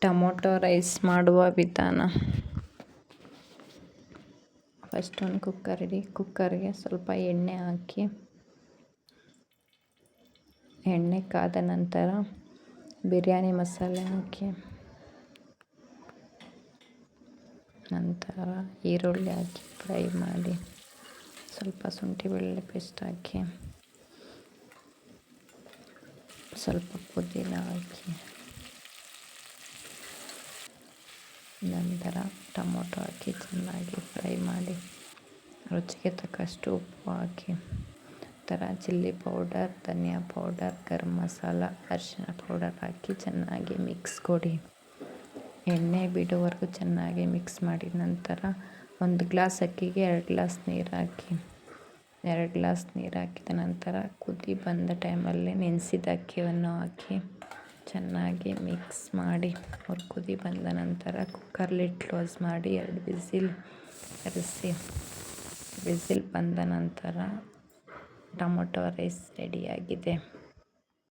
Tomato rice ಮಾಡುವ ವಿಧಾನ. First ಒಂದು ಕುಕ್ಕರ್ ಇಡಿ. ಕುಕ್ಕರ್ಗೆ ಸ್ವಲ್ಪ ಎಣ್ಣೆ ಹಾಕಿ. ಎಣ್ಣೆ ಕಾದ ನಂತರ ಬಿರಿಯಾನಿ ಮಸಾಲೆ ಹಾಕಿ. ನಂತರ ಈರುಳ್ಳಿ ಹಾಕಿ, ಫ್ರೈ ಮಾಡಿ. ಸ್ವಲ್ಪ ಶುಂಠಿ ಬೆಳ್ಳುಳ್ಳಿ ಪೇಸ್ಟ್ ಹಾಕಿ. ಸ್ವಲ್ಪ ಪುದೀನ ಹಾಕಿ. ನಂತರ ಟೊಮೊಟೊ ಹಾಕಿ ಚೆನ್ನಾಗಿ ಫ್ರೈ ಮಾಡಿ, ರುಚಿಗೆ ತಕ್ಕಷ್ಟು ಉಪ್ಪು ಹಾಕಿ ನಂತರ ಚಿಲ್ಲಿ ಪೌಡರ್, ಧನಿಯಾ ಪೌಡರ್, ಗರಂ ಮಸಾಲ ಅರಿಶಿನ ಪೌಡರ್ ಹಾಕಿ ಚೆನ್ನಾಗಿ ಮಿಕ್ಸ್ ಕೊಡಿ. ಎಣ್ಣೆ ಬಿಡುವವರೆಗೂ ಚೆನ್ನಾಗಿ ಮಿಕ್ಸ್ ಮಾಡಿ, ನಂತರ ಒಂದು ಗ್ಲಾಸ್ ಅಕ್ಕಿಗೆ ಎರಡು ಗ್ಲಾಸ್ ನೀರು ಹಾಕಿ, ಎರಡು ಗ್ಲಾಸ್ ನೀರು ಹಾಕಿದ ನಂತರ ಕುದಿ ಬಂದ ಟೈಮಲ್ಲಿ ನೆನೆಸಿದ ಅಕ್ಕಿಯನ್ನು ಹಾಕಿ ಚೆನ್ನಾಗಿ ಮಿಕ್ಸ್ ಮಾಡಿ, ಅವ್ರು ಕುದಿ ಬಂದ ನಂತರ ಕುಕ್ಕರ್ ಲಿಡ್ ಕ್ಲೋಸ್ ಮಾಡಿ ಎರಡು ಬಿಸಿಲ್ ಕರೆಸಿ ಬಿಸಿಲ್ ಬಂದ ನಂತರ ಟೊಮೊಟೊ ರೈಸ್ ರೆಡಿಯಾಗಿದೆ